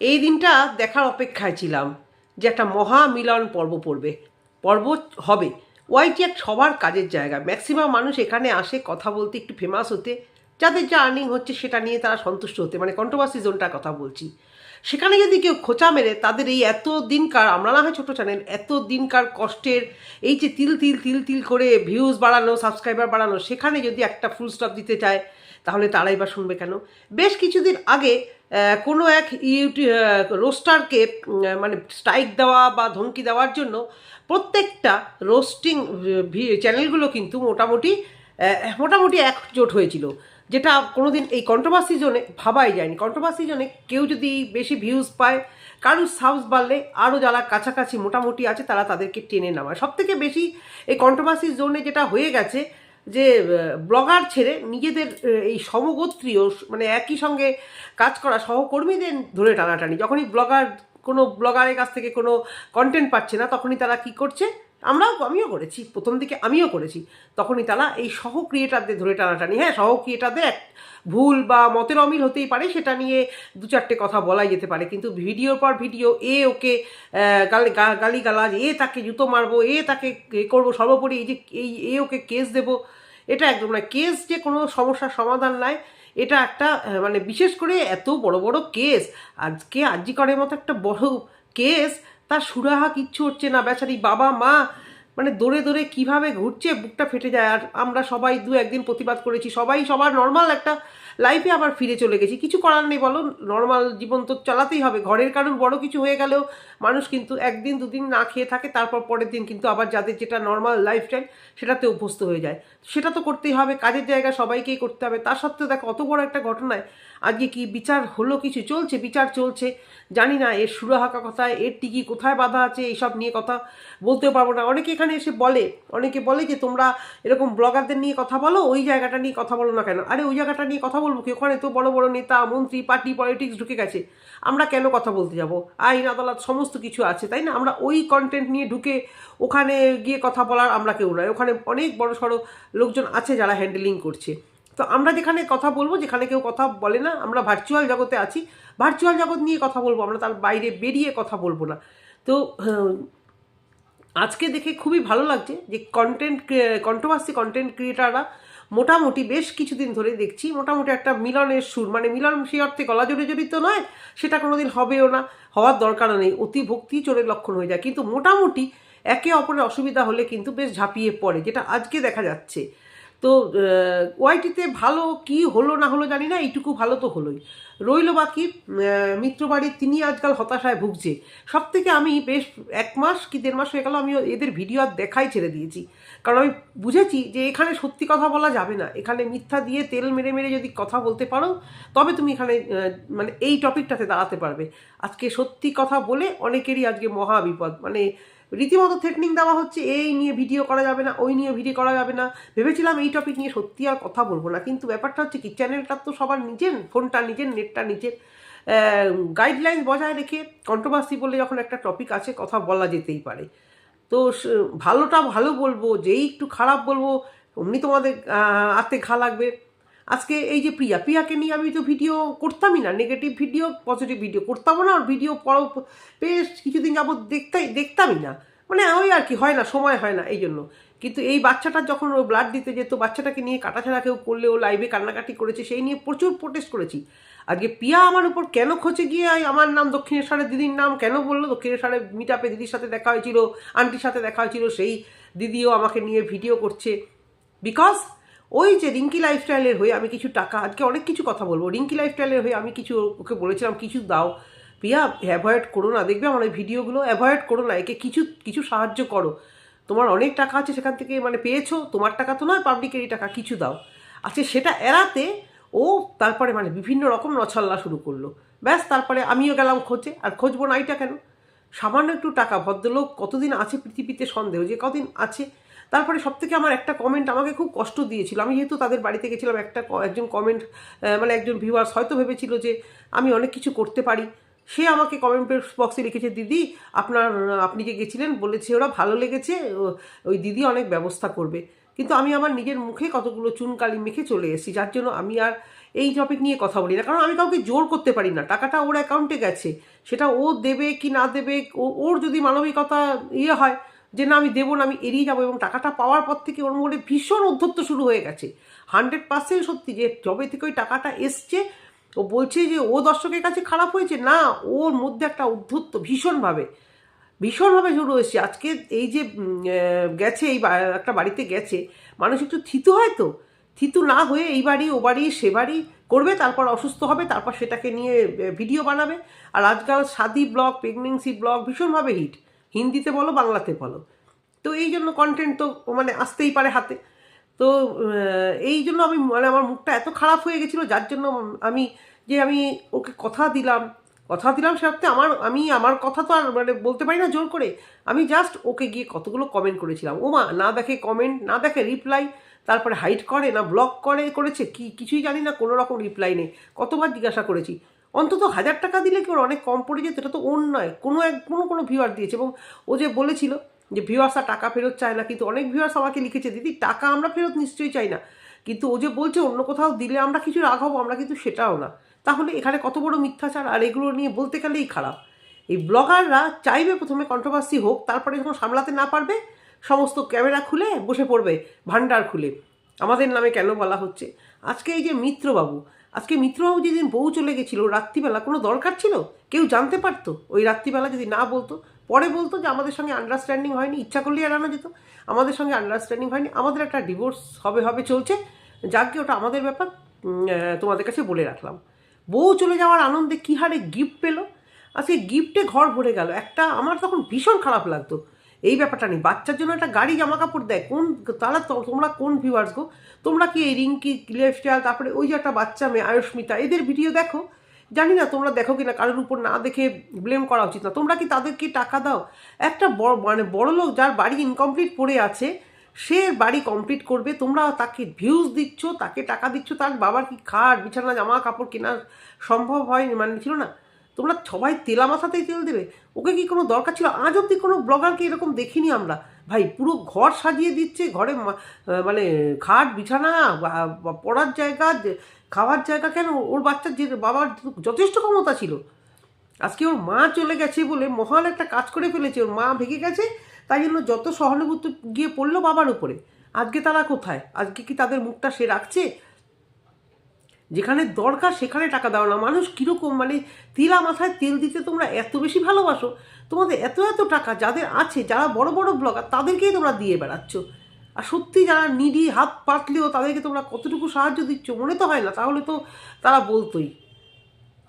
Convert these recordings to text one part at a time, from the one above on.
এই দিনটা দেখার অপেক্ষায় ছিলাম যে একটা মহা মিলন পর্ব পড়বে। পর্ব হবে। ওয়াইটি এক সবার কাজের জায়গা। ম্যাক্সিমাম মানুষ এখানে আসে কথা বলতে একটু ফেমাস হতে। যাদের যা আর্নিং হচ্ছে সেটা নিয়ে তারা সন্তুষ্ট হতে। মানে কন্ট্রোভার্সি জোনটার কথা বলছি। সেখানে যদি কেউ খোঁচা মেরে তাদের এই এত দিনকার, আমরা না হয় ছোটো চ্যানেল এত দিনকার কষ্টের এই যে তিল তিল তিল তিল করে ভিউজ বাড়ানো সাবস্ক্রাইবার বাড়ানো, সেখানে যদি একটা ফুল স্টপ দিতে চায় তাহলে তারাই বা শুনবে কেন? বেশ কিছুদিন আগে কোনো এক ইউটি রোস্টারকে মানে স্ট্রাইক দেওয়া বা ধমকি দেওয়ার জন্য প্রত্যেকটা রোস্টিং চ্যানেলগুলো কিন্তু মোটামুটি মোটামুটি একজোট হয়েছিল। যেটা কোনোদিন এই কন্ট্রোভার্সি জোনে ভাবাই যায়নি। কন্ট্রোভার্সি জোনে কেউ যদি বেশি ভিউজ পায়, কারোর সাউস বাড়লে আরও যারা কাছাকাছি মোটামুটি আছে, তারা তাদেরকে টেনে নামায়। সব থেকে বেশি এই কন্ট্রোভার্সি জোনে যেটা হয়ে গেছে যে ব্লগার ছেড়ে নিজেদের এই সমগোত্রীয় মানে একই সঙ্গে কাজ করা সহকর্মীদের ধরে টানাটানি। যখনই ব্লগার, কোনো ব্লগারের কাছ থেকে কোনো কন্টেন্ট পাচ্ছে না, তখনই তারা কি করছে? আমরাও, আমিও করেছি। প্রথম দিকে আমিও করেছি। তখনই তারা এই সহ ক্রিয়েটারদের ধরে টানাটানি। হ্যাঁ সহ ক্রিয়েটারদের এক ভুল বা মতের অমিল হতেই পারে, সেটা নিয়ে দু চারটে কথা বলাই যেতে পারে। কিন্তু ভিডিওর পর ভিডিও, এ ওকে গালি, গা- গালিগালাজ, এ তাকে জুতো মারবো, এ তাকে এ করব, সর্বোপরি এই যে, এই, এ ওকে কেস দেবো এটা একদম না কেস যে কোনো সমস্যার সমাধান নাই। এটা একটা মানে বিশেষ করে এত বড় বড় কেস, আজকে আর্জি করের মতো একটা বড় কেস, তার সুরাহা কিচ্ছু হচ্ছে না। বেচারি বাবা, মা মানে দৌড়ে দৌড়ে কীভাবে ঘুরছে, বুকটা ফেটে যায়। আর আমরা সবাই দু একদিন প্রতিবাদ করেছি। সবাই সবার নর্মাল একটা লাইফে আবার ফিরে চলে গেছি। কিছু করার নেই বলো নর্মাল জীবন তো চালাতেই হবে। ঘরের কারণ বড় কিছু হয়ে গেলেও মানুষ কিন্তু একদিন দুদিন না খেয়ে থাকে, তারপর পরের দিন কিন্তু আবার যাদের যেটা নর্মাল লাইফস্টাইল সেটাতে অভ্যস্ত হয়ে যায়। সেটা তো করতেই হবে, কাজের জায়গা সবাইকেই করতে হবে। তার সত্ত্বেও দেখো, অত বড় একটা ঘটনায় আজকে কি বিচার হলো কিছু চলছে? বিচার চলছে। জানি না, এর সুরাহাকা কোথায়? এর টিকি কোথায় বাধা আছে? এইসব নিয়ে কথা বলতেও পারব না। অনেকে এখানে এসে বলে, অনেকে বলে যে তোমরা এরকম ব্লগারদের নিয়ে কথা বলো, ওই জায়গাটা নিয়ে কথা বলো না কেন? আরে, ওই জায়গাটা নিয়ে কথা বলব কি? ওখানে তো বড় বড় নেতা, মন্ত্রী, পার্টি, পলিটিক্স ঢুকে গেছে। আমরা কেন কথা বলতে যাব? আইন, আদালত সমস্ত কিছু আছে, তাই না? আমরা ওই কন্টেন্ট নিয়ে ঢুকে ওখানে গিয়ে কথা বলার আমরা কেউ নয়। ওখানে অনেক বড় সড়ো লোকজন আছে যারা হ্যান্ডেলিং করছে। তো আমরা যেখানে কথা বলব, যেখানে কেউ কথা বলে না, আমরা ভার্চুয়াল জগতে আছি। ভার্চুয়াল জগৎ নিয়ে কথা বলব, আমরা তার বাইরে বেরিয়ে কথা বলব না। তো আজকে দেখে খুবই ভালো লাগছে যে কন্টেন্ট কন্ট্রোভার্সি কন্টেন্ট ক্রিয়েটাররা মোটামুটি বেশ কিছুদিন ধরে দেখছি, মোটামুটি একটা মিলনের সুর। মানে মিলন সেই অর্থে গলা জড়ে জড়িত নয়, সেটা কোনোদিন হবেও না, হওয়ার দরকারও নেই, অতি ভক্তি চোরের লক্ষণ হয়ে যায়। কিন্তু মোটামুটি একে অপরের অসুবিধা হলে কিন্তু বেশ ঝাঁপিয়ে পড়ে, যেটা আজকে দেখা যাচ্ছে। তো ওয়াইটিতে ভালো কি হলো না হলো জানি না, এইটুকু ভালো তো হলোই। রইল বাকি মিত্রবাড়ির তিনি আজকাল হতাশায় ভুগছে। সব থেকে আমি বেশ এক মাস কি দেড় মাস হয়ে গেল, আমি এদের ভিডিও আর দেখাই ছেড়ে দিয়েছি। কারণ আমি বুঝেছি যে এখানে সত্যি কথা বলা যাবে না। এখানে মিথ্যা দিয়ে তেল মেরে মেরে যদি কথা বলতে পারো, তবে তুমি এখানে মানে এই টপিকটাতে দাঁড়াতে পারবে। আজকে সত্যি কথা বলে অনেকেরই আজকে মহা বিপদ। মানে রীতিমতো থ্রেটনিং দেওয়া হচ্ছে, এই নিয়ে ভিডিও করা যাবে না, ওই নিয়ে ভিডিও করা যাবে না। ভেবেছিলাম এই টপিক নিয়ে সত্যি আর কথা বলব না, কিন্তু ব্যাপারটা হচ্ছে কি চ্যানেলটা তো সবার নিজের ফোনটা নিজের নেটটা নিজের। গাইডলাইন বজায় রেখে কন্ট্রোভার্সি বলে যখন একটা টপিক আছে, কথা বলা যেতেই পারে। তো ভালোটা ভালো বলব, যেই একটু খারাপ বলব, অমনি তোমাদের আত্মে ঘা লাগবে। আজকে এই যে প্রিয়া, প্রিয়াকে নিয়ে আমি তো ভিডিও করতামই না নেগেটিভ ভিডিও পজিটিভ ভিডিও করতামও না, আর ভিডিও পর বেশ কিছুদিন যাবত দেখতাই, দেখতামই না। মানে ওই আর কি, হয় না, সময় হয় না এই জন্য। কিন্তু এই বাচ্চাটা যখন ও ব্লাড দিতে যেত, বাচ্চাটাকে নিয়ে কাটাছাড়া কেউ করলে ও লাইভে কান্নাকাটি করেছে, সেই নিয়ে প্রচুর প্রোটেস্ট করেছি। আজকে পিয়া আমার উপর কেন খোঁচে গিয়ে আমার নাম দক্ষিণেশ্বরের দিদির নাম কেন বলল? দক্ষিণেশ্বরের মিটাপে দিদির সাথে দেখা হয়েছিল আন্টির সাথে দেখা হয়েছিল, সেই দিদিও আমাকে নিয়ে ভিডিও করছে। বিকজ ওই যে রিঙ্কি লাইফস্টাইলের হয়ে আমি কিছু টাকা, আজকে অনেক কিছু কথা বলব। রিঙ্কি লাইফস্টাইলের হয়ে আমি কিছু ওকে বলেছিলাম, কিছু দাও। প্রিয়া অ্যাভয়েড করো না। দেখবে আমার ওই ভিডিওগুলো অ্যাভয়েড করো না। একে কিছু কিছু সাহায্য করো। তোমার অনেক টাকা আছে সেখান থেকে মানে পেয়েছ, তোমার টাকা তো নয় পাবলিকেরই টাকা, কিছু দাও। আচ্ছা সেটা এড়াতে ও তারপরে মানে বিভিন্ন রকম নছল্লা শুরু করল। ব্যাস, তারপরে আমিও গেলাম খোঁজে। আর খোঁজবো না এইটা কেন? সামান্য একটু টাকা, ভদ্রলোক কতদিন আছে পৃথিবীতে সন্দেহ যে কদিন আছে? তারপরে সব থেকে আমার একটা কমেন্ট আমাকে খুব কষ্ট দিয়েছিল। আমি যেহেতু তাদের বাড়িতে গেছিলাম, একটা একজন কমেন্ট মানে একজন ভিউয়ার্স হয়তো ভেবেছিল যে আমি অনেক কিছু করতে পারি। সে আমাকে কমেন্ট বক্সে লিখেছে, দিদি, আপনার, আপনি যে গেছিলেন বলেছে ওরা ভালো লেগেছে ওই দিদি অনেক ব্যবস্থা করবে। কিন্তু আমি আমার নিজের মুখে কতগুলো চুনকালি মেখে চলে এসেছি, যার জন্য আমি আর এই টপিক নিয়ে কথা বলি না। কারণ আমি কাউকে জোর করতে পারি না। টাকাটা ওর অ্যাকাউন্টে গেছে। সেটা ও দেবে কি না দেবে ওর যদি মানবিকতা ইয়ে হয় যে না, আমি দেবো না, আমি এড়িয়ে যাব এবং টাকাটা পাওয়ার পর থেকে ওর মনে ভীষণ অধ্যত্ত শুরু হয়ে গেছে। হান্ড্রেড পার্সেন্ট সত্যি যে যবে থেকে ওই টাকাটা এসছে, ও বলছে যে ও দর্শকের কাছে খারাপ হয়েছে? না, ওর মধ্যে একটা উদ্ধত্ত ভীষণভাবে ভীষণভাবে শুরু হয়েছে। আজকে এই যে গেছে, এই একটা বাড়িতে গেছে, মানুষ একটু থিতু হয় তো? থিতু না হয়ে এই বাড়ি, ও বাড়ি, সে বাড়ি করবে, তারপর অসুস্থ হবে, তারপর সেটাকে নিয়ে ভিডিও বানাবে। আর আজকাল শাদি ব্লগ, প্রেগনেন্সি ব্লগ ভীষণভাবে হিট। হিন্দিতে বলো, বাংলাতে বলো। তো এই জন্য কন্টেন্ট তো মানে আসতেই পারে হাতে। তো এই জন্য আমি মানে আমার মুখটা এত খারাপ হয়ে গেছিল, যার জন্য আমি যে আমি ওকে কথা দিলাম কথা দিলাম সে আমার, আমি আমার কথা তো আর মানে বলতে পারি না জোর করে। আমি জাস্ট ওকে গিয়ে কতগুলো কমেন্ট করেছিলাম। ওমা, না দেখে কমেন্ট না দেখে রিপ্লাই তারপরে হাইট করে না ব্লক করে করেছে, কি, কিছুই জানি না, কোনো রকম রিপ্লাই নেই। কতবার জিজ্ঞাসা করেছি। অন্তত হাজার টাকা দিলে কি ওর অনেক কম পড়ে যেত? এটা তো নয়, কোনো এক, কোনো কোনো ভিউয়ার দিয়েছে। এবং ও যে বলেছিল যে ভিউয়ার্সরা টাকা ফেরত চায় না, কিন্তু অনেক ভিউয়ার্স আমাকে লিখেছে, দিদি, টাকা আমরা ফেরত নিশ্চয়ই চাই না। কিন্তু ও যে বলছে অন্য কোথাও দিলে আমরা কিছু রাগ হব আমরা কিন্তু সেটাও না। তাহলে এখানে কত বড় মিথ্যাচার? আর এগুলো নিয়ে বলতে গেলেই খারাপ। এই ব্লগাররা চাইবে প্রথমে কন্ট্রোভার্সি হোক, তারপরে যখন সামলাতে না পারবে, সমস্ত ক্যামেরা খুলে বসে পড়বে, ভান্ডার খুলে। আমাদের নামে কেন বলা হচ্ছে? আজকে এই যে মিত্রবাবু আজকে মিত্রবাবু যেদিন বউ চলে গেছিল, রাত্রিবেলা কোনো দরকার ছিল? কেউ জানতে পারতো? ওই রাত্রিবেলা যদি না বলতো? পরে বলতো যে আমাদের সঙ্গে আন্ডারস্ট্যান্ডিং হয়নি, ইচ্ছা করলেই এড়ানো যেত। আমাদের সঙ্গে আন্ডারস্ট্যান্ডিং হয়নি, আমাদের একটা ডিভোর্স হবে হবে চলছে। যাকে ওটা আমাদের ব্যাপার তোমাদের কাছে বলে রাখলাম। বউ চলে যাওয়ার আনন্দে কী হারে গিফট পেল? আজকে গিফটে ঘর ভরে গেল। একটা আমার তখন ভীষণ খারাপ লাগতো। এই ব্যাপারটা নেই। বাচ্চার জন্য একটা গাড়ি জামা কাপড় দেয়। কোন তারা তোমরা কোন ভিউয়ার্স গো? তোমরা কি এই রিঙ্কি লাইফস্টাইল তারপরে ওই যে একটা বাচ্চা মেয়ে আয়ুষ্মিতা এদের ভিডিও দেখো? জানি না তোমরা দেখো কি না কারোর উপর না দেখে ব্লেম করা উচিত না। তোমরা কি তাদেরকে টাকা দাও? একটা বড় মানে বড় লোক যার বাড়ি ইনকমপ্লিট পড়ে আছে, সে বাড়ি কমপ্লিট করবে, তোমরা তাকে ভিউজ দিচ্ছ, তাকে টাকা দিচ্ছ, তার বাবার কি খাট, বিছানা জামা কাপড় কেনা সম্ভব হয় মানে ছিল না? তোমরা সবাই তেলা মাথাতেই তেল দেবে। ওকে কি কোনো দরকার ছিল? আজ অব্দি কোনো ব্লগারকে এরকম দেখিনি আমরা। ভাই, পুরো ঘর সাজিয়ে দিচ্ছে, ঘরে মানে খাট, বিছানা পড়ার জায়গা খাওয়ার জায়গা কেন? ওর বাচ্চার যে, বাবার যথেষ্ট ক্ষমতা ছিল। আজকে ওর মা চলে গেছে বলে মহান একটা কাজ করে ফেলেছে। ওর মা ভেঙে গেছে, তাই জন্য যত সহানুভূতি গিয়ে পড়ল বাবার উপরে। আজকে তারা কোথায়? আজকে কি তাদের মুখটা সে রাখছে? যেখানে দরকার সেখানে টাকা দাও না। মানুষ কীরকম মানে তিলা মাথায় তেল দিতে তোমরা এত বেশি ভালোবাসো? তোমাদের এত এত টাকা যাদের আছে, যারা বড় বড় ব্লগার তাদেরকেই তোমরা দিয়ে বেড়াচ্ছ। আর সত্যি যারা নিডি হাত পাতলেও তাদেরকে তোমরা কতটুকু সাহায্য দিচ্ছ মনে তো হয় না, তাহলে তো তারা বলতোই।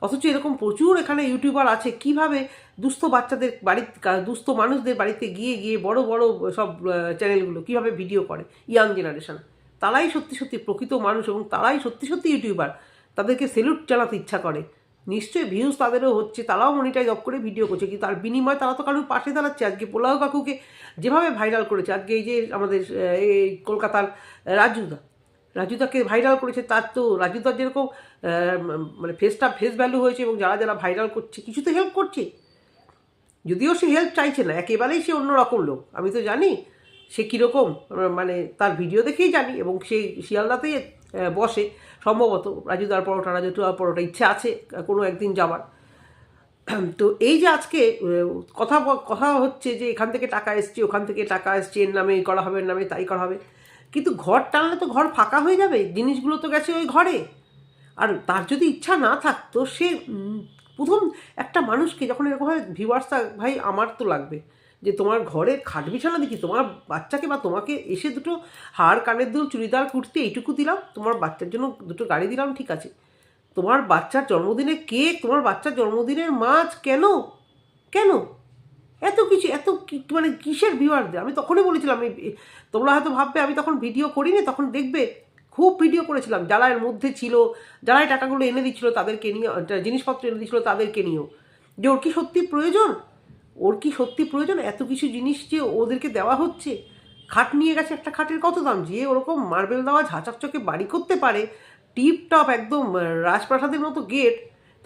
অথচ এরকম প্রচুর এখানে ইউটিউবার আছে। কীভাবে দুস্থ বাচ্চাদের বাড়ি দুস্থ মানুষদের বাড়িতে গিয়ে গিয়ে বড় বড় সব চ্যানেলগুলো কীভাবে ভিডিও করে? ইয়াং জেনারেশন তারাই সত্যি সত্যি প্রকৃত মানুষ এবং তারাই সত্যি সত্যি ইউটিউবার, তাদেরকে সেলুট চালাতে ইচ্ছা করে। নিশ্চয়ই ভিউজ তাদেরও হচ্ছে, তারাও মনিটাইজ অফ করে ভিডিও করছে, কিন্তু তার বিনিময়ে তারা তো কারোর পাশে দাঁড়াচ্ছে। আজকে পোলাও কাকুকে যেভাবে ভাইরাল করেছে, আজকে এই যে আমাদের এই কলকাতার রাজুদা, রাজুদাকে ভাইরাল করেছে, তার তো রাজুদার যেরকম মানে ফেসটা ফেস ভ্যালু হয়েছে এবং যারা যারা ভাইরাল করছে, কিছু তো হেল্প করছে। যদিও সে হেল্প চাইছে না, একেবারেই সে অন্যরকম লোক। আমি তো জানি সে কীরকম মানে তার ভিডিও দেখেই জানি এবং সে শিয়ালদাতেই বসে সম্ভবত রাজুদার পরোটা রাজুদার পরোটা ইচ্ছে আছে কোনো একদিন যাবার তো এই যে আজকে কথা কথা হচ্ছে যে এখান থেকে টাকা এসছে, ওখান থেকে টাকা এসছে, এর নামে এই করা হবে, এর নামে তাই করা হবে। কিন্তু ঘর টানলে তো ঘর ফাঁকা হয়ে যাবে, জিনিসগুলো তো গেছে ওই ঘরে। আর তার যদি ইচ্ছা না থাকতো, সে প্রথম একটা মানুষকে যখন এরকমভাবে ভিউয়ার্সটা ভাই, আমার তো লাগবে। যে তোমার ঘরে খাট বিছানা দেখি, তোমার বাচ্চাকে বা তোমাকে এসে দুটো হাড় কানের দুটো চুড়িদার, কুর্তি এইটুকু দিলাম, তোমার বাচ্চার জন্য দুটো গাড়ি দিলাম, ঠিক আছে। তোমার বাচ্চার জন্মদিনে কেক, তোমার বাচ্চার জন্মদিনের মাছ কেন? কেন? এত কিছু, এত মানে কিসের ভিউয়ারদের আমি তখনই বলেছিলাম তোমরা হয়তো ভাববে, আমি তখন ভিডিও করিনি, তখন দেখবে, খুব ভিডিও করেছিলাম, যারা এর মধ্যে ছিল, যারা এই টাকাগুলো এনে দিচ্ছিল তাদেরকে নিয়ে জিনিসপত্র এনে দিচ্ছিল তাদেরকে নিয়েও। যে ওর কি সত্যি প্রয়োজন? ওর কি সত্যি প্রয়োজন? এত কিছু জিনিস যে ওদেরকে দেওয়া হচ্ছে? খাট নিয়ে গেছে একটা খাটের কত দাম? যে ওরকম মার্বেল দেওয়া ঝাঁচাকচকে বাড়ি করতে পারে টিপ টপ একদম রাজপ্রাসাদের মতো গেট,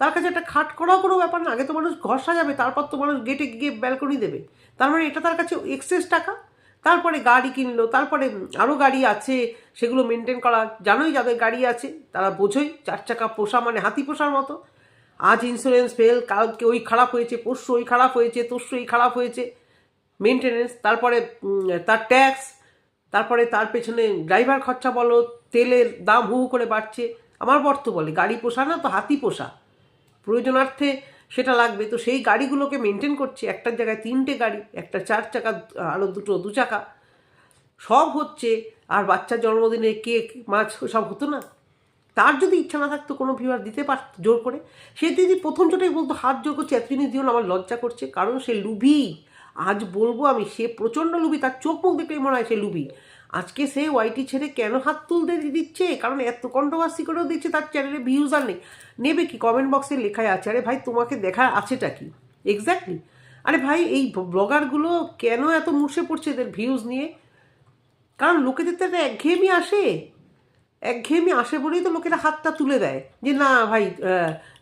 তার কাছে একটা খাট করাও কোনো ব্যাপার না। আগে তো মানুষ ঘর সাজাবে, তারপর তো মানুষ গেটে গিয়ে ব্যালকনি দেবে। তার মানে এটা তার কাছে এক্সেস টাকা। তারপরে গাড়ি কিনলো, তারপরে আরও গাড়ি আছে, সেগুলো মেনটেন করা। জানোই যাদের গাড়ি আছে, তারা বোঝোই, চার চাকা পোষা মানে হাতি পোষার মতো। আজ ইন্স্যুরেন্স ফেল কালকে ওই খারাপ হয়েছে, পরশু ওই খারাপ হয়েছে, তরশু ওই খারাপ হয়েছে। মেনটেনেন্স তারপরে তার ট্যাক্স তারপরে তার পেছনে ড্রাইভার খরচা বলো, তেলের দাম হু হু করে বাড়ছে। আমার বর্ত বলে, গাড়ি পোষা না তো হাতি পোষা। প্রয়োজনার্থে সেটা লাগবে। তো সেই গাড়িগুলোকে মেনটেন করছে। একটার জায়গায় তিনটে গাড়ি, একটা চার চাকা আরও দুটো দু চাকা। সব হচ্ছে, আর বাচ্চার জন্মদিনে কেক, মাছ সব হতো না? তার যদি ইচ্ছা না থাকতো কোনো ভিউয়ার দিতে পারত জোর করে, সে দিদি প্রথম চোটেই বলতো, হাত জোর করছে এত জিনিস দিও না, আমার লজ্জা করছে। কারণ সে লুভি। আজ বলব আমি, সে প্রচণ্ড লুবি তার চোখ মুখ দেখলেই মনে হয় সে লুবি আজকে সে ওয়াইটি ছেড়ে কেন হাত তুলতে দিচ্ছে? কারণ এত কন্ট্রোভার্সি করেও দিচ্ছে, তার চ্যানেলে ভিউজ আর নেই। নেবে কি? কমেন্ট বক্সে লেখায় আছে, আরে ভাই, তোমাকে দেখার আছেটা কি? এক্স্যাক্টলি আরে ভাই, এই ব্লগারগুলো কেন এত মুছে পড়ছে এদের ভিউজ নিয়ে? কারণ লোকেদের তো একটা একঘেয়েমি আসে। একঘেয়েমি আসে বলেই তো লোকেরা হাতটা তুলে দেয় যে, না ভাই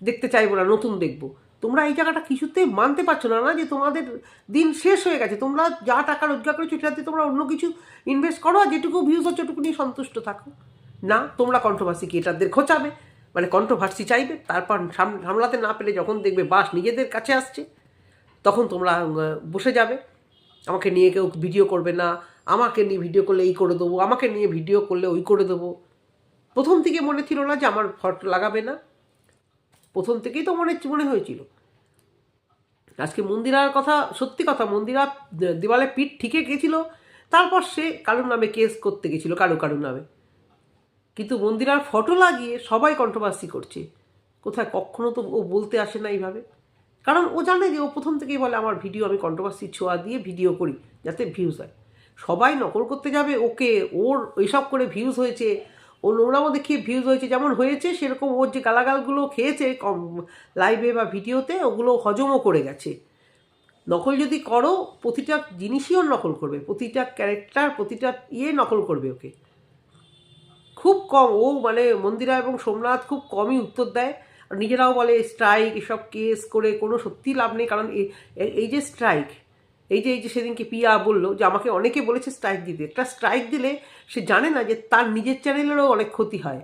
দেখতে চাইব না, নতুন দেখব। তোমরা এই জায়গাটা কিছুতেই মানতে পারছ না না যে তোমাদের দিন শেষ হয়ে গেছে। তোমরা যা টাকা রোজগার করেছ সেটাতে তোমরা অন্য কিছু ইনভেস্ট করো আর যেটুকু ভিউজ হচ্ছে ওটুকু নিয়ে সন্তুষ্ট থাকো। না, তোমরা কন্ট্রোভার্সি ক্রিয়েটারদের খোঁচাবে মানে কন্ট্রোভার্সি চাইবে, তারপর সাম- সামলাতে না পেলে যখন দেখবে বাস নিজেদের কাছে আসছে, তখন তোমরা বসে যাবে। আমাকে নিয়ে কেউ ভিডিও করবে না, আমাকে নিয়ে ভিডিও করলে এই করে দেবো, আমাকে নিয়ে ভিডিও করলে ওই করে দেবো। প্রথম থেকে মনে ছিল না যে আমার ফটো লাগাবে না। প্রথম থেকেই তো মনে মনে হয়েছিল। আজকে মন্দিরার কথা, সত্যি কথা, মন্দিরা দেওয়ালে পিঠ ঠিকে গেছিল, তারপর সে কারোর নামে কেস করতে গেছিল, কারও কারোর নামে। কিন্তু মন্দিরার ফটো লাগিয়ে সবাই কন্ট্রোভার্সি করছে। কোথায় কখনো তো ও বলতে আসে না এইভাবে। কারণ ও জানে যে ও প্রথম থেকেই বলে, আমার ভিডিও আমি কন্ট্রোভার্সি ছোঁয়া দিয়ে ভিডিও করি, যাতে ভিউজ হয়। সবাই নকল করতে যাবে, ওকে, ওর, এইসব করে ভিউজ হয়েছে। ও নোংরা নোংরামো দেখিয়ে ভিউজ হয়েছে, যেমন হয়েছে, সেরকম ওর যে গালাগালগুলো খেয়েছে কম লাইভে বা ভিডিওতে ওগুলো হজমও করে গেছে। নকল যদি করো, প্রতিটা জিনিসই ওর নকল করবে, প্রতিটা ক্যারেক্টার প্রতিটা ইয়ে নকল করবে ওকে। খুব কম, ও মানে মন্দিরা এবং সোমনাথ খুব কমই উত্তর দেয়। আর নিজেরাও বলে স্ট্রাইক এসব কেস করে কোনো সত্যি লাভ নেই, কারণ এই যে স্ট্রাইক এই যে এই যে সেদিনকে পিয়া বলল যে, আমাকে অনেকে বলেছে স্ট্রাইক দিতে। একটা স্ট্রাইক দিলে সে জানে না যে তার নিজের চ্যানেলেরও অনেক ক্ষতি হয়।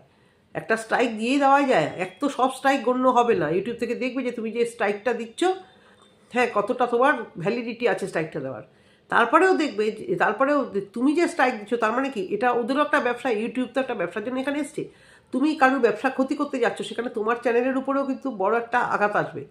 একটা স্ট্রাইক দিয়েই দেওয়া যায়। এক তো সব স্ট্রাইক গণ্য হবে না। ইউটিউব থেকে দেখবে যে, তুমি যে স্ট্রাইকটা দিচ্ছ হ্যাঁ কতটা তোমার ভ্যালিডিটি আছে স্ট্রাইকটা দেওয়ার। তারপরেও দেখবে তারপরেও তুমি যে স্ট্রাইক দিচ্ছ, তার মানে কি? এটা ওদেরও একটা ব্যবসা ইউটিউব তো একটা ব্যবসার জন্য এখানে এসছে। তুমি কারোর ব্যবসা ক্ষতি করতে যাচ্ছ, সেখানে তোমার চ্যানেলের উপরেও কিন্তু বড় একটা আঘাত আসবে।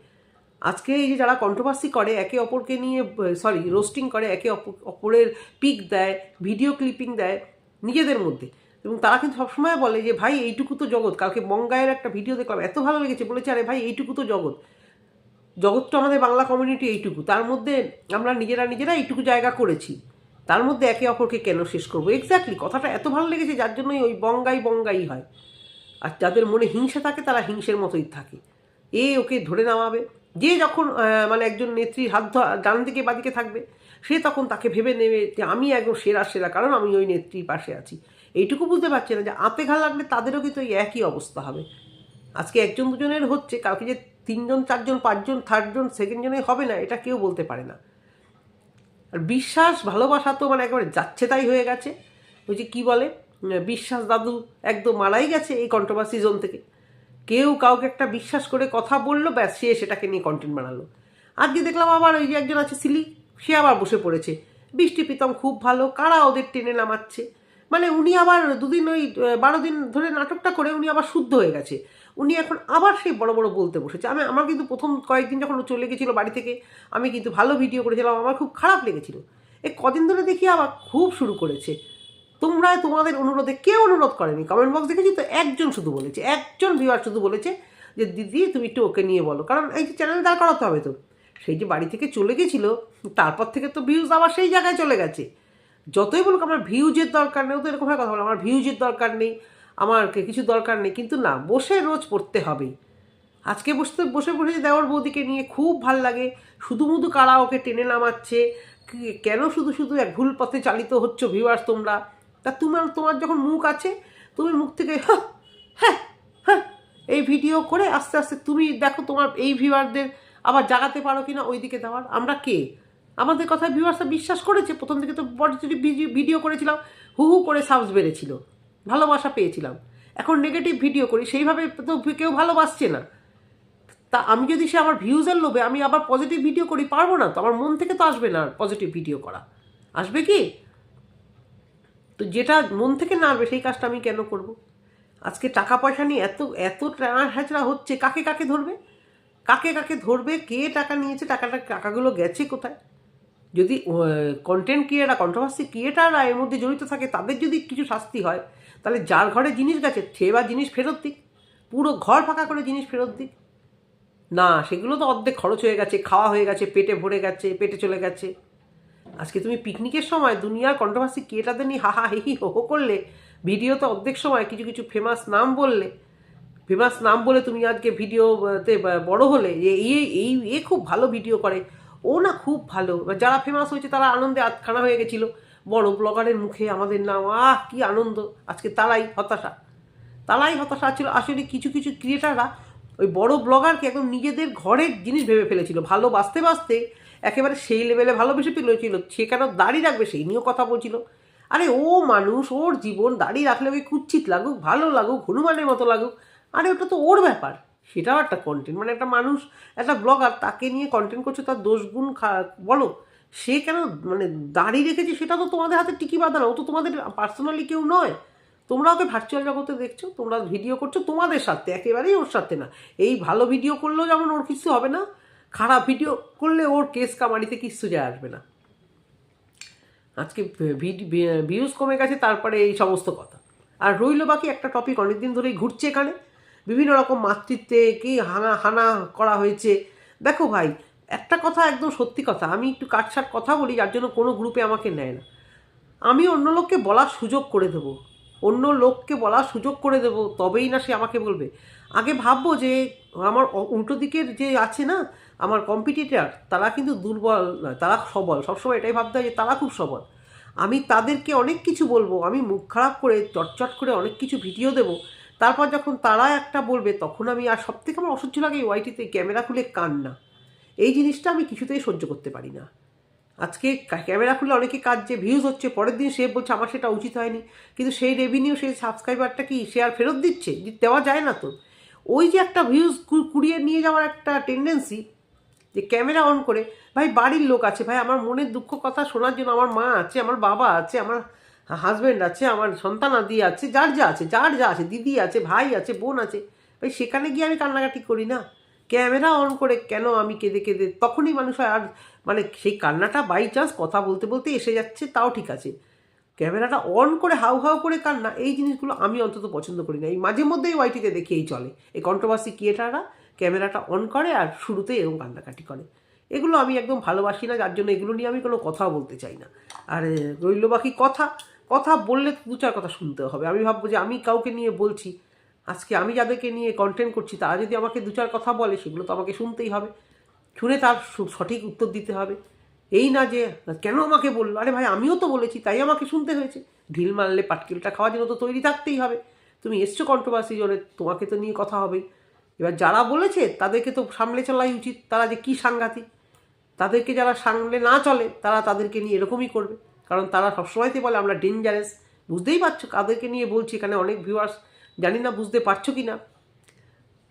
আজকে এই যে যারা কন্ট্রোভার্সি করে, একে অপরকে নিয়ে সরি রোস্টিং করে, একে অপ- অপরের পিক দেয় ভিডিও ক্লিপিং দেয় নিজেদের মধ্যে। এবং তারা কিন্তু সবসময় বলে যে, ভাই, এইটুকু তো জগৎ। কালকে বঙ্গায়ের একটা ভিডিও দেখলাম, এত ভালো লেগেছে, বলেছে, আরে ভাই, এইটুকু তো জগৎ। জগৎটা আমাদের বাংলা কমিউনিটি এইটুকু। তার মধ্যে আমরা নিজেরা নিজেরা এইটুকু জায়গা করেছি। তার মধ্যে একে অপরকে কেন শেষ করব? এক্স্যাক্টলি কথাটা এত ভালো লেগেছে, যার জন্যই ওই বঙ্গাই বঙ্গাই হয়। আর যাদের মনে হিংসা থাকে, তারা হিংসের মতোই থাকে। এ ওকে ধরে নামাবে। যে যখন মানে একজন নেত্রীর হাত ডান দিকে বাদিকে থাকবে, সে তখন তাকে ভেবে নেবে যে আমি একদম সেরা সেরা, কারণ আমি ওই নেত্রীর পাশে আছি। এইটুকু বুঝতে পারছে না যে আতে ঘা লাগলে তাদেরও কিন্তু এই একই অবস্থা হবে। আজকে একজন দুজনের হচ্ছে কালকে যে তিনজন, চারজন, পাঁচজন, থার্ডজন সেকেন্ড জনে হবে না, এটা কেউ বলতে পারে না। আর বিশ্বাস, ভালোবাসা তো মানে একেবারে যাচ্ছে তাই হয়ে গেছে। ওই যে কী বলে বিশ্বাস দাদু একদম মারাই গেছে এই কন্ট্রোভার্সি জোন থেকে। কেউ কাউকে একটা বিশ্বাস করে কথা বলল, ব্যাস সে সেটাকে নিয়ে কন্টেন্ট বানালো। আজকে দেখলাম আবার ওই যে একজন আছে সিলি, সে আবার বসে পড়েছে। বৃষ্টি প্রীতম খুব ভালো, কারা ওদের টেনে নামাচ্ছে? মানে উনি আবার দুদিন ওই বারো দিন ধরে নাটকটা করে উনি আবার শুদ্ধ হয়ে গেছে। উনি এখন আবার সেই বড় বড় বলতে বসেছে। আমি, আমার কিন্তু প্রথম কয়েকদিন যখন চলে গেছিল বাড়ি থেকে, আমি কিন্তু ভালো ভিডিও করেছিলাম, আমার খুব খারাপ লেগেছিল। এই কদিন ধরে দেখি আবার খুব শুরু করেছে। তোমরা তোমাদের অনুরোধে কেউ অনুরোধ করেনি। কমেন্ট বক্স দেখেছি তো একজন শুধু বলেছে, একজন ভিউয়ার শুধু বলেছে যে, দিদি, তুমি একটু ওকে নিয়ে বলো। কারণ এই যে চ্যানেল দাঁড় করাতে হবে তো। সেই যে বাড়ি থেকে চলে গেছিল, তারপর থেকে তো ভিউজ আবার সেই জায়গায় চলে গেছে। যতই বলুক আমার ভিউজের দরকার নেই তো এরকম কথা বলো, আমার ভিউজের দরকার নেই, আমার কিছু দরকার নেই। কিন্তু না, বসে রোজ পড়তে হবেই আজকে বসতে, বসে বসে দেওয়ার বৌদিকে নিয়ে খুব ভালো লাগে। শুধু মুধু কারা ওকে টেনে নামাচ্ছে? কেন শুধু শুধু এক ভুল পথে চালিত হচ্ছ ভিউয়ার্স তোমরা? তা তোমার তোমার যখন মুখ আছে, তুমি মুখ থেকে হ্যাঁ হ্যাঁ এই ভিডিও করে আস্তে আস্তে তুমি দেখো তোমার এই ভিউয়ারদের আবার জাগাতে পারো কিনা ওই দিকে দেওয়ার। আমরা কে? আমাদের কথায় ভিউয়ার্সরা বিশ্বাস করেছে? প্রথম থেকে তো পজিটিভ ভিডিও করেছিলাম, হু হু করে সাবস বেড়েছিল। ভালোবাসা পেয়েছিলাম। এখন নেগেটিভ ভিডিও করি, সেইভাবে তো কেউ ভালোবাসছে না। তা আমি যদি সে আমার ভিউজের লোভে আমি আবার পজিটিভ ভিডিও করি, পারব না তো? আমার মন থেকে তো আসবে না পজিটিভ ভিডিও করা। আসবে কি? তো যেটা মন থেকে না আসবে সেই কাজটা আমি কেন করব? আজকে টাকা পয়সা নিয়ে এত এত হ্যাচড়া হচ্ছে, কাকে কাকে ধরবে? কাকে কাকে ধরবে? কে টাকা নিয়েছে? টাকাটা, টাকাগুলো গেছে কোথায়? যদি কন্টেন্ট ক্রিয়েটার কন্ট্রোভার্সি ক্রিয়েটাররা এর মধ্যে জড়িত থাকে, তাদের যদি কিছু শাস্তি হয়, তাহলে যার ঘরে জিনিস গেছে, সে বা জিনিস ফেরত দিক। পুরো ঘর ফাঁকা করে জিনিস ফেরত দিক। না, সেগুলো তো অর্ধেক খরচ হয়ে গেছে, খাওয়া হয়ে গেছে, পেটে ভরে গেছে, পেটে চলে গেছে। আজকে তুমি পিকনিকের সময় দুনিয়ার কন্ট্রোভার্সি ক্রিয়েটারদের নিয়ে হাহা হিহি হো হো করলে ভিডিওতে অর্ধেক সময় কিছু কিছু ফেমাস নাম বললে ফেমাস নাম বলে তুমি আজকে ভিডিওতে বড় হলে এই এই, এ খুব ভালো ভিডিও করে, ও না খুব ভালো। যারা ফেমাস হয়েছে তারা আনন্দে আতখানা হয়ে গেছিল। বড় ব্লগারের মুখে আমাদের নাম, আহ, কি আনন্দ। আজকে তারাই হতাশা। তারাই হতাশা ছিল। আসলে কিছু কিছু ক্রিয়েটাররা ওই বড় ব্লগারকে একদম নিজেদের ঘরের জিনিস ভেবে ফেলেছিল। ভালো বাঁচতে বাঁচতে একেবারে সেই লেভেলে ভালোবেসে ফেলেছিল সে কেন দাঁড়িয়ে রাখবে সেই নিয়েও কথা বলছিল। আরে ও মানুষ, ওর জীবন দাঁড়িয়ে রাখলে ওই কুচ্ছিত লাগুক, ভালো লাগুক, হনুমানের মতো লাগুক। আরে ওটা তো ওর ব্যাপার। সেটাও একটা কন্টেন্ট মানে একটা মানুষ, একটা ব্লগার তাকে নিয়ে কন্টেন্ট করছে, তার দোষ গুণ বলো। সে কেন মানে দাঁড়িয়ে রেখেছে, সেটা তো তোমাদের হাতে টিকি বাঁধা না। ও তো তোমাদের পার্সোনালি কেউ নয়। তোমরা ওকে ভার্চুয়াল জগতে দেখছ, তোমরা ভিডিও করছ তোমাদের সাথে একেবারেই ওর সাথে না। এই ভালো ভিডিও করলেও যেমন ওর কিছু হবে না খারাপ ভিডিও করলে ওর কেস কামারিতে কিচ্ছু যায় আসবে না। আজকে ভিউজ কমে গেছে, তারপরে এই সমস্ত কথা। আর রইল বাকি একটা টপিক অনেকদিন ধরেই ঘুরছে এখানে। বিভিন্ন রকম মাতৃত্বে কি হানা হানা করা হয়েছে। দেখো ভাই, একটা কথা একদম সত্যি কথা, আমি একটু কাটছাট কথা বলি, যার জন্য কোনো গ্রুপে আমাকে নেয় না। আমি অন্য লোককে বলার সুযোগ করে দেবো। অন্য লোককে বলার সুযোগ করে দেবো, তবেই না সে আমাকে বলবে। আগে ভাববো যে, আমার উল্টো দিকের যে আছে না আমার কম্পিটিটার তারা কিন্তু দুর্বল নয়, তারা সবল। সবসময় এটাই ভাবতে হয় যে তারা খুব সবল। আমি তাদেরকে অনেক কিছু বলব, আমি মুখ খারাপ করে, চটচট করে অনেক কিছু ভিডিও দেবো। তারপর যখন তারা একটা বলবে, তখন আমি আর সব থেকে আমার অসহ্য লাগে এই ওয়াইটিতে ক্যামেরা খুলে কান্না। এই জিনিসটা আমি কিছুতেই সহ্য করতে পারি না। আজকে ক্যামেরা খুলে অনেকে কাজ যে ভিউজ হচ্ছে, পরের দিন সে বলছে, আমার সেটা উচিত হয়নি। কিন্তু সেই রেভিনিউ সেই সাবস্ক্রাইবারটা কি সে আর ফেরত দিচ্ছে? দেওয়া যায় না তো। ওই যে একটা ভিউজ কুড়িয়ে নিয়ে যাওয়ার একটা টেন্ডেন্সি যে ক্যামেরা অন করে, ভাই, বাড়ির লোক আছে, ভাই, আমার মনের দুঃখ কথা শোনার জন্য আমার মা আছে, আমার বাবা আছে, আমার হাজব্যান্ড আছে, আমার সন্তান আদি আছে, যার যা আছে, যার যা আছে, দিদি আছে, ভাই আছে, বোন আছে। ভাই, সেখানে গিয়ে আমি কান্নাকাটি করি না। ক্যামেরা অন করে কেন আমি কেঁদে কেঁদে, তখনই মানুষ হয় আর মানে সেই কান্নাটা বাই চান্স কথা বলতে বলতে এসে যাচ্ছে, তাও ঠিক আছে। ক্যামেরাটা অন করে হাউ হাউ করে কান্না, এই জিনিসগুলো আমি অন্তত পছন্দ করি না। এই মাঝে মধ্যেই ওয়াইটিতে দেখেই চলে। এই কন্ট্রোভার্সি ক্রিয়েটাররা ক্যামেরাটা অন করে আর শুরুতেই এরকম কান্নাকাটি করে। এগুলো আমি একদম ভালোবাসি না, যার জন্য এগুলো নিয়ে আমি কোনো কথা বলতে চাই না। আর রইল বাকি কথা। কথা বললে দু চার কথা শুনতে হবে। আমি ভাববো যে আমি কাউকে নিয়ে বলছি, আজকে আমি যাদেরকে নিয়ে কন্টেন্ট করছি, তারা যদি আমাকে দু চার কথা বলে, সেগুলো তো আমাকে শুনতেই হবে। শুনে তার সঠিক উত্তর দিতে হবে। এই না যে, কেন আমাকে বলল? আরে ভাই, আমিও তো বলেছি, তাই আমাকে শুনতে হয়েছে। ঢিল মারলে, পাটকেলটা খাওয়ার জন্য তো তৈরি থাকতেই হবে। তুমি এসছো কন্ট্রোভার্সি জন্য তোমাকে তো নিয়ে কথা হবেই। এবার যারা বলেছে তাদেরকে তো সামলে চলাই উচিত। তারা যে কী সাংঘাতিক? তাদেরকে যারা সামলে না চলে, তারা তাদেরকে নিয়ে এরকমই করবে। কারণ তারা সবসময়তে বলে, আমরা ডেঞ্জারাস বুঝতেই পারছ, তাদেরকে নিয়ে বলছি এখানে অনেক ভিউয়ার্স জানি না বুঝতে পারছ কি না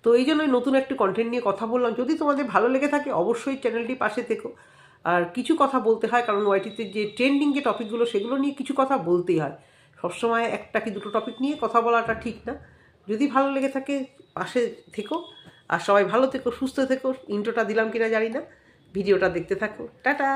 তো এই জন্যই নতুন একটি কন্টেন্ট নিয়ে কথা বললাম। যদি তোমাদের ভালো লেগে থাকে, অবশ্যই চ্যানেলটি পাশে থেকো। আর কিছু কথা বলতে হয়, কারণ ওয়াইটিতে যে ট্রেন্ডিং যে টপিকগুলো সেগুলো নিয়ে কিছু কথা বলতেই হয়। সবসময় একটা কি দুটো টপিক নিয়ে কথা বলাটা ঠিক না। যদি ভালো লেগে থাকে পাশে থেকো। আর সবাই ভালো থেকো, সুস্থ থেকো। ইন্ট্রোটা দিলাম কিনা জানি না। ভিডিওটা দেখতে থাকো। টাটা!